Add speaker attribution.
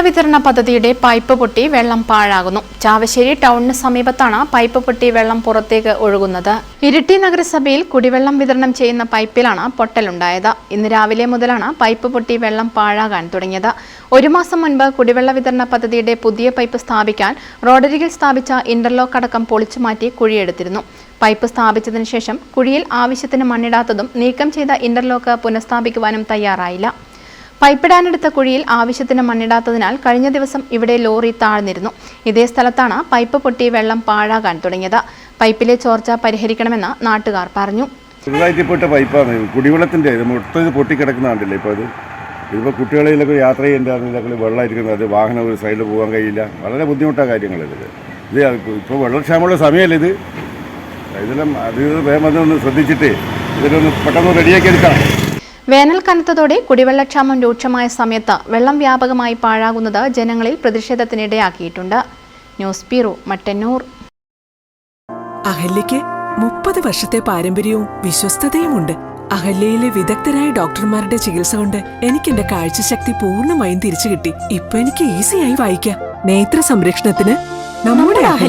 Speaker 1: കുടിവെള്ള വിതരണ പദ്ധതിയുടെ പൈപ്പ് പൊട്ടി വെള്ളം പാഴാകുന്നു. ചാവശ്ശേരി ടൗണിന് സമീപത്താണ് പൈപ്പ് പൊട്ടി വെള്ളം പുറത്തേക്ക് ഒഴുകുന്നത്. ഇരിട്ടി നഗരസഭയിൽ കുടിവെള്ളം വിതരണം ചെയ്യുന്ന പൈപ്പിലാണ് പൊട്ടലുണ്ടായത്. ഇന്ന് രാവിലെ മുതലാണ് പൈപ്പ് പൊട്ടി വെള്ളം പാഴാകാൻ തുടങ്ങിയത്. ഒരു മാസം മുൻപ് കുടിവെള്ള വിതരണ പദ്ധതിയുടെ പുതിയ പൈപ്പ് സ്ഥാപിക്കാൻ റോഡരികിൽ സ്ഥാപിച്ച ഇന്റർലോക്ക് അടക്കം പൊളിച്ചു പൊളിച്ചുമാറ്റി കുഴിയെടുത്തിരുന്നു. പൈപ്പ് സ്ഥാപിച്ചതിനു ശേഷം കുഴിയിൽ ആവശ്യത്തിന് മണ്ണിടാത്തതും നീക്കം ചെയ്ത ഇന്റർലോക്ക് പുനഃസ്ഥാപിക്കുവാനും തയ്യാറായില്ല. പൈപ്പിടാനെടുത്ത കുഴിയിൽ ആവശ്യത്തിന് മണ്ണിടാത്തതിനാൽ കഴിഞ്ഞ ദിവസം ഇവിടെ ലോറി താഴ്ന്നിരുന്നു. ഇതേ സ്ഥലത്താണ് പൈപ്പ് പൊട്ടി വെള്ളം പാഴാകാൻ തുടങ്ങിയത്. പൈപ്പിലെ ചോർച്ച പരിഹരിക്കണമെന്ന് നാട്ടുകാർ പറഞ്ഞു.
Speaker 2: പൈപ്പാണ്. കുടിവെള്ളത്തിന്റെ ഇത് മൊത്തം പൊട്ടിക്കിടക്കുന്ന കണ്ടില്ലേ അത്? ഇതിപ്പോൾ കുട്ടികളിലൊക്കെ യാത്ര ചെയ്യേണ്ടതിലൊക്കെ വെള്ളമായിരിക്കുന്നത് അത് വാഹനം ഒരു സൈഡിൽ പോകാൻ കഴിയില്ല. വളരെ ബുദ്ധിമുട്ടാണ് കാര്യങ്ങളിത് ഇത്. ഇപ്പോൾ വെള്ളക്ഷാമമുള്ള സമയമല്ല ഇത്? ഇതെല്ലാം അത് വേഗം ഒന്ന് ശ്രദ്ധിച്ചിട്ട് ഇതിലൊന്ന് പെട്ടെന്ന് റെഡിയാക്കി എടുക്കാം.
Speaker 1: വേനൽ കനത്തതോടെ കുടിവെള്ളക്ഷാമം രൂക്ഷമായ സമയത്ത് വെള്ളം വ്യാപകമായി പാഴാകുന്നത് ജനങ്ങളിൽ പ്രതിഷേധത്തിനിടയാക്കിയിട്ടുണ്ട് ന്യൂസ് ബ്യൂറോ മട്ടന്നൂർ.
Speaker 3: അഹല്യയ്ക്ക് മുപ്പത് വർഷത്തെ പാരമ്പര്യവും വിശ്വസ്തതയുമുണ്ട്. അഹല്യയിലെ വിദഗ്ധരായ ഡോക്ടർമാരുടെ ചികിത്സ കൊണ്ട് എനിക്ക് എന്റെ കാഴ്ചശക്തി പൂർണമായും തിരിച്ചു കിട്ടി ഇപ്പൊ എനിക്ക് ഈസിയായി വായിക്കാം. നേത്ര സംരക്ഷണത്തിന് നമ്മുടെ അഹല്യ